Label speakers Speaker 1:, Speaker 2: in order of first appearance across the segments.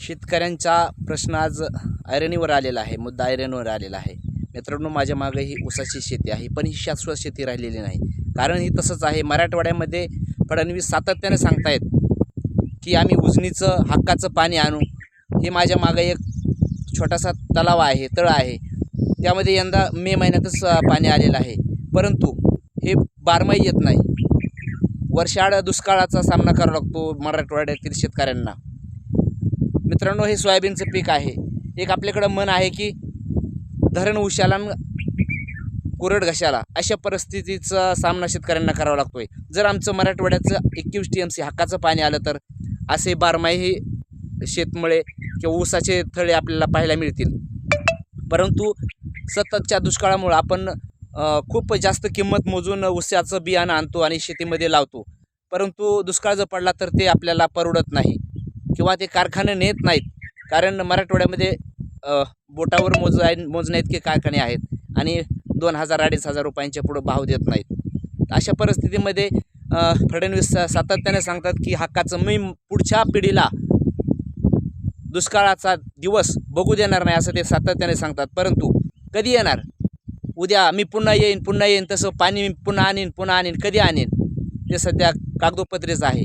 Speaker 1: शेतकऱ्यांचा प्रश्न आज ऐरणीवर आलेला आहे मुद्दा ऐरणीवर आलेला आहे. मित्रांनो माझ्या मागे ही ऊसाची शेती आहे पण ही शाश्वत शेती राहिलेली नाही. कारण ही तसंच आहे मराठवाड्यामध्ये फडणवीस सातत्याने सांगतायत की आम्ही उजनीचं हक्काचं पाणी आणू. हे माझ्या मागे एक छोटासा तलाव आहे तळ आहे. त्यामध्ये यंदा मे महिन्यातच पाणी आलेलं आहे. परंतु हे बारमाही येत नाही. वर्षाळ दुष्काळाचा सामना करावा लागतो मराठवाड्यातील शेतकऱ्यांना. मित्रांनो हे सोयाबीनचं पीक आहे. एक आपल्याकडं मन आहे की धरण उशाला कुरड घशाला अशा परिस्थितीचा सामना शेतकऱ्यांना करावा लागतोय. जर आमचं मराठवाड्याचं एकवीस टी एम सी हक्काचं पाणी आलं तर असे बारमाही शेतमळे किंवा ऊसाचे थळे आपल्याला पाहायला मिळतील. परंतु सततच्या दुष्काळामुळं आपण खूप जास्त किंमत मोजून ऊसाचं बियाणं आणतो आणि शेतीमध्ये लावतो. परंतु दुष्काळ जर पडला तर ते आपल्याला परवडत नाही. किंवा ते कारखाने नेत नाहीत. कारण मराठवाड्यामध्ये बोटावर मोज मोजण्या इतके कारखाने आहेत. आणि दोन हजार अडीच हजार रुपयांच्या पुढं भाव देत नाहीत. अशा परिस्थितीमध्ये फडणवीस सातत्याने सांगतात की हक्काचं मी पुढच्या पिढीला दुष्काळाचा दिवस बघू देणार नाही असं ते सातत्याने सांगतात. परंतु कधी येणार? उद्या मी पुन्हा येईन पुन्हा येईन तसं पाणी पुन्हा आणीन पुन्हा आणीन कधी आणीन? ते सध्या कागदोपत्रीच आहे.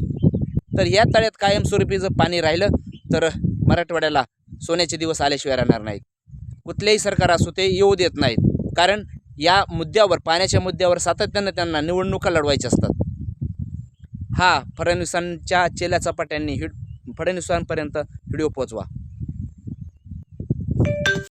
Speaker 1: तर या तळ्यात कायमस्वरूपी जर पाणी राहिलं तर मराठवाड्याला सोन्याचे दिवस आल्याशिवाय राहणार नाहीत. कुठलेही सरकार असो ते येऊ देत नाहीत. कारण या मुद्द्यावर पाण्याच्या मुद्द्यावर सातत्यानं त्यांना निवडणुका लढवायच्या असतात. हा फडणवीसांच्या चेल्या चपाट्यांनी हिड फडणवीसांपर्यंत व्हिडिओ पोचवा